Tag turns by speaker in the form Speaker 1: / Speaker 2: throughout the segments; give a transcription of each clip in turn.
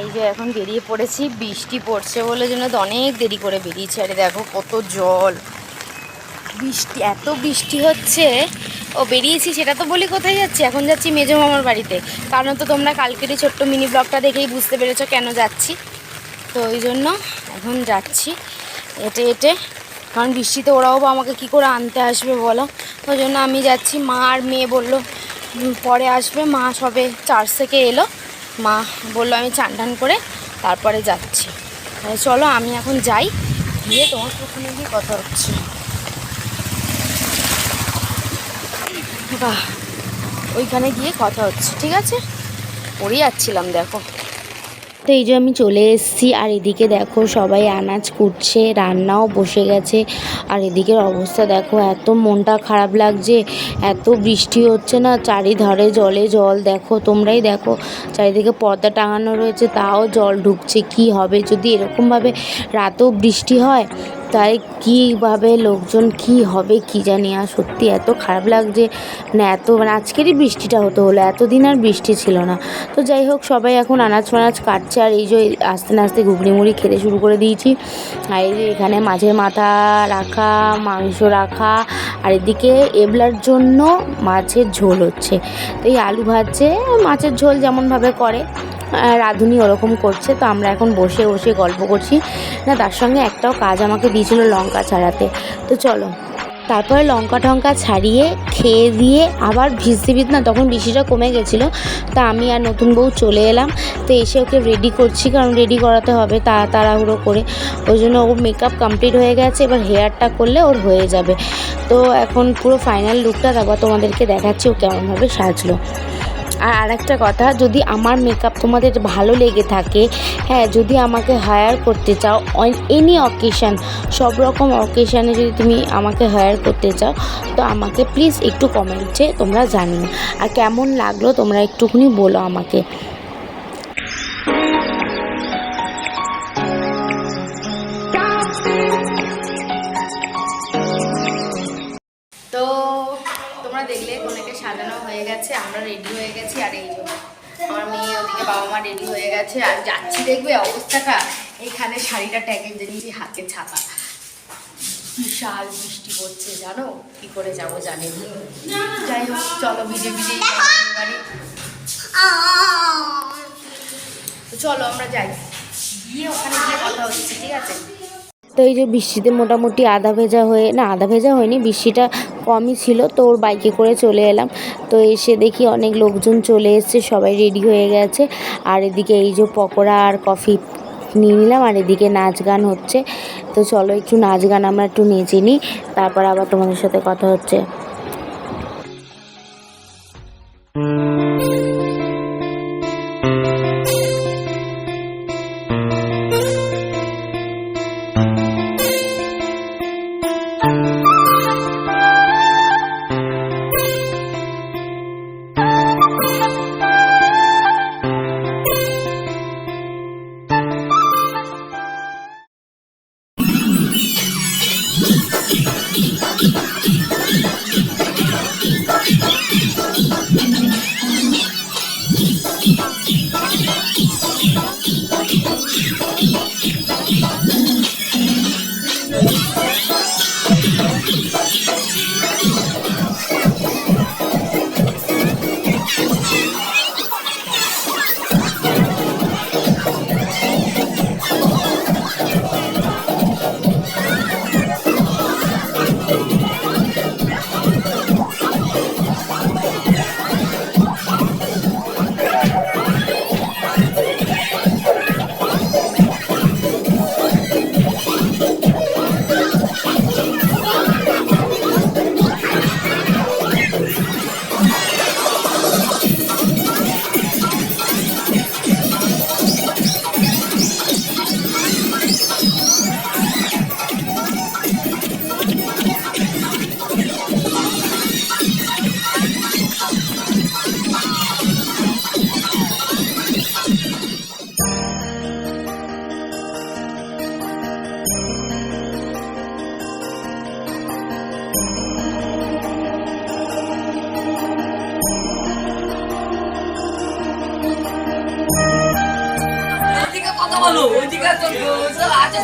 Speaker 1: এই যে এখন বেরিয়ে পড়েছি, বৃষ্টি পড়ছে বলে জন্য তো অনেক দেরি করে বেরিয়েছি। আরে দেখো কত জল। বৃষ্টি, এত বৃষ্টি হচ্ছে। ও বেরিয়েছি, সেটা তো বলি কোথায় যাচ্ছি? এখন যাচ্ছি মেজো মামার বাড়িতে। কারণ তো তোমরা কালকেরই ছোট্ট মিনি ব্লগটা দেখেই বুঝতে পেরেছ কেন যাচ্ছি। তো ওই জন্য এখন যাচ্ছি। এটে এটে কারণ বৃষ্টিতে ওরাও বা আমাকে কি করে আনতে আসবে বলো? ওই জন্য আমি যাচ্ছি, মা আর মেয়ে বলল পরে আসবে। মা সবে চার্চ থেকে এলো। মা বলল আমি চান টান করে তারপরে যাচ্ছি। চলো, আমি এখন যাই। গিয়ে তোমার ওখানে গিয়ে কথা হচ্ছে। বাহ, ওইখানে গিয়ে কথা হচ্ছে, ঠিক আছে? পড়ে যাচ্ছিলাম, দেখো। তো এই যে আমি চলে এসেছি, আর এদিকে দেখো সবাই আনাজ কুটছে, রান্নাও বসে গেছে। আর এদিকের অবস্থা দেখো, এত মনটা খারাপ লাগছে, এত বৃষ্টি হচ্ছে না, চারিধারে জলে জল। দেখো, তোমরাই দেখো, চারিদিকে পর্দা টাঙানো রয়েছে, তাও জল ঢুকছে, কি হবে? যদি এরকমভাবে রাতেও বৃষ্টি হয় তাই কীভাবে লোকজন কি হবে কি জানি, আর সত্যি এত খারাপ লাগছে। মানে এত মানে আজকেরই বৃষ্টিটা হতে হলো, এতদিন আর বৃষ্টি ছিল না। তো যাই হোক, সবাই এখন আনাজ ফানাজ কাটছে, আর এই যে আস্তে আস্তে ঘুগনি মুড়ি খেতে শুরু করে দিয়েছি। আর এই যে এখানে মাছের মাথা রাখা, মাংস রাখা, আর এদিকে এবলার জন্য মাছের ঝোল হচ্ছে। তো এই আলু ভাজছে, মাছের ঝোল যেমনভাবে করে। রাঁধুনি ওরকম করছে, তো আমরা এখন বসে বসে গল্প করছি। না, তার সঙ্গে একটাও কাজ আমাকে দিয়েছিল লঙ্কা ছাড়াতে। তো চলো, তারপরে লঙ্কা টঙ্কা ছাড়িয়ে, খেয়ে দিয়ে আবার ভিজতে ভিজ না, তখন বৃষ্টিটা কমে গেছিল, তা আমি আর নতুন বউ চলে এলাম। তো এসে ওকে রেডি করছি, কারণ রেডি করাতে হবে তা, তাড়াহুড়ো করে। ওই জন্য ওর মেকআপ কমপ্লিট হয়ে গেছে, এবার হেয়ারটা করলে ওর হয়ে যাবে। তো এখন পুরো ফাইনাল লুকটা তারপর তোমাদেরকে দেখাচ্ছি ও কেমনভাবে সাজলো। আর আরেকটা কথা, যদি আমার মেকআপ তোমাদের ভালো লেগে থাকে হ্যাঁ যদি আমাকে হায়ার করতে চাও এনি অকেশান সব রকম অকেশানে যদি তুমি আমাকে হায়ার করতে চাও, তো আমাকে প্লিজ একটু কমেন্টে তোমরা জানিও। আর কেমন লাগল তোমরা একটুখানি বলো আমাকে। সাজানো হয়ে গেছে, আমরা রেডি হয়ে গেছি। আর এই যে আমার মেয়ে ওদিকে বাবা মা রেডি হয়ে গেছে। আর যাচ্ছি, দেখবে অবস্থাটা। এইখানে শাড়িটা ট্যাগে দিয়েছি, হাতে ছাতা। বিশাল বৃষ্টি পড়ছে, জানো? কি করে যাব জানি যাই হোক, চলো ভিজে ভিজে চলো আমরা যাই। গিয়ে ওখানে গিয়ে কথা হচ্ছে, ঠিক আছে? তো এই যে বৃষ্টিতে মোটামুটি আধা ভেজা হয়ে না, আধা ভেজা হয়নি, বৃষ্টিটা কমই ছিল, তো ওর বাইকে করে চলে এলাম। তো এসে দেখি অনেক লোকজন চলে এসছে, সবাই রেডি হয়ে গেছে। আর এদিকে এই যে পকোড়া আর কফি নিয়ে নিলাম, আর এদিকে নাচ গান হচ্ছে। তো চলো একটু নাচ গান আমরা একটু নেচে নিই, তারপর আবার তোমাদের সাথে কথা হচ্ছে।
Speaker 2: Keep, keep.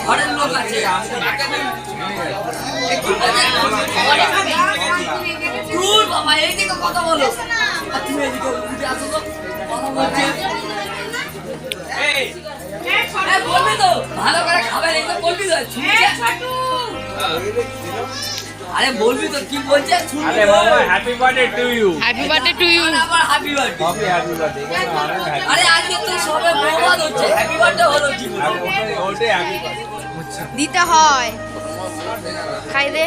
Speaker 2: ঘরের লোক আছে কথা বলো তুমি বলছি তো ভালো করে খাবার এই তো বলবি তো আরে বলবি তো কি বলছে?
Speaker 3: আরে বাবা happy birthday to you
Speaker 1: happy birthday to you
Speaker 2: আবার হ্যাপি বার্থডে
Speaker 3: হ্যাপি বার্থডে
Speaker 2: আরে আজকে তো সবে হচ্ছে। হ্যাপy বার্থডে হলো
Speaker 3: ওটাই হ্যাপি
Speaker 1: দিতে হয়। খাই দে।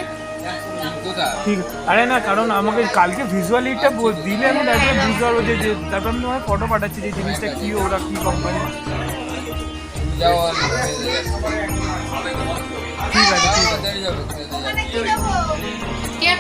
Speaker 4: ঠিক আরে না কারণ আমাকে কালকে ভিজুয়াল এইটা দিলে আমি তারপরে বুঝতে পারব যে যে- তারপর আমি তোমার ফটো পাঠাচ্ছি যে জিনিসটা কি ওরা কি কোম্পানি ঠিক আছে ঠিক আছে।
Speaker 1: কে